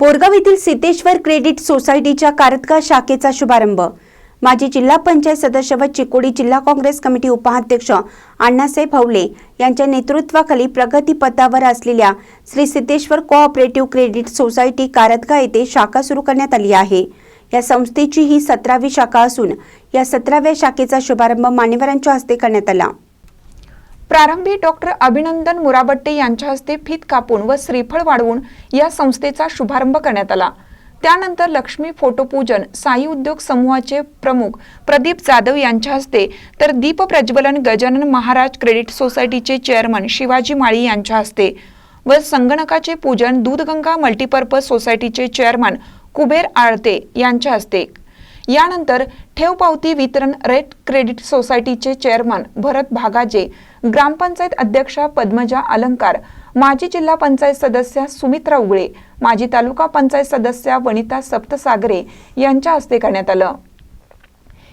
बोरगाव येथील सिद्धेश्वर क्रेडिट सोसायटीच्या कारतका शाखेचा शुभारंभ. माजी जिल्हा पंचायत सदस्य व चिकोडी जिल्हा काँग्रेस कमिटी उपाध्यक्ष अण्णासाहेब हवले यांच्या नेतृत्वाखाली प्रगतीपथावर असलेल्या Shri Siddheshwar cooperative credit society Karatga येथे शाखा सुरू करण्यात आली आहे. या संस्थेची ही सतरावी शाखा असून या सतराव्या शाखेचा शुभारंभ मान्यवरांच्या हस्ते करण्यात आला. प्रारंभी डॉक्टर अभिनंदन मुराबट्टे यांच्या हस्ते फीत कापून व श्रीफळ वाढवून या संस्थेचा शुभारंभ करण्यात आला. त्यानंतर लक्ष्मी फोटोपूजन साई उद्योग समूहाचे प्रमुख प्रदीप जाधव यांच्या हस्ते तर दीप प्रज्वलन गजानन महाराज क्रेडिट सोसायटीचे चेअरमन शिवाजी माळी यांच्या हस्ते व संगणकाचे पूजन दूधगंगा मल्टीपर्पज सोसायटीचे चेअरमन कुबेर आळते यांच्या हस्ते. यानंतर ठेव पावती वितरण रेट क्रेडिट सोसायटीचे चेअरमन भरत भागाजे ग्रामपंचायत अध्यक्षा पद्मजा अलंकार माजी जिल्हा पंचायत सदस्या सुमित्रा उगळे माजी तालुका पंचायत सदस्या वनिता सप्तसागरे यांच्या हस्ते करण्यात आलं.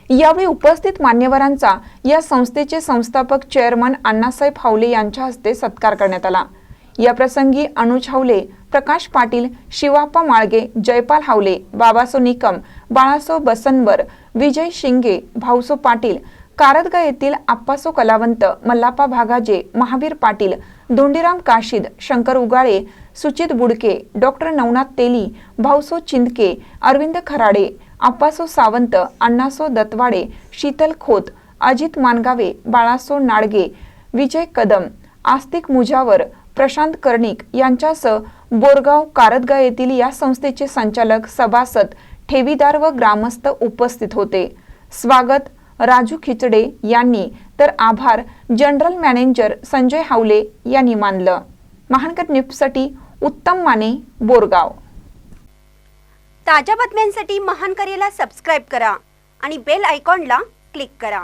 यावेळी उपस्थित मान्यवरांचा या संस्थेचे संस्थापक चेअरमन अण्णासाहेब हावले यांच्या हस्ते सत्कार करण्यात आला. या प्रसंगी अनुज हावले प्रकाश पाटील शिवाप्पा माळगे जयपाल हावले बाबासो निकम बाळासो बसनवर विजय शिंगे भाऊसो पाटील कारदगा येथील आप्पासो कलावंत मल्लापा भागाजे महावीर पाटील धोंडीराम काशीद शंकर उगाळे सुचित बुडके डॉक्टर नवनाथ तेली भाऊसो चिंदके अरविंद खराडे आप्पासो सावंत अण्णासो दत्वाडे शीतल खोत अजित मानगावे बाळासो नाडगे विजय कदम आस्तिक मुजावर प्रशांत कर्णिक यांच्यासह बोरगाव कारदगा येथील या संस्थेचे संचालक सभासद ठेवीदार व ग्रामस्थ उपस्थित होते. स्वागत राजू खिचडे यांनी तर आभार जनरल मॅनेजर संजय हावले यांनी मानलं. महानकर न्यूजसाठी उत्तम माने बोरगाव. ताज्या बातम्यांसाठी महानकरेला सबस्क्राईब करा आणि बेल आयकॉनला क्लिक करा.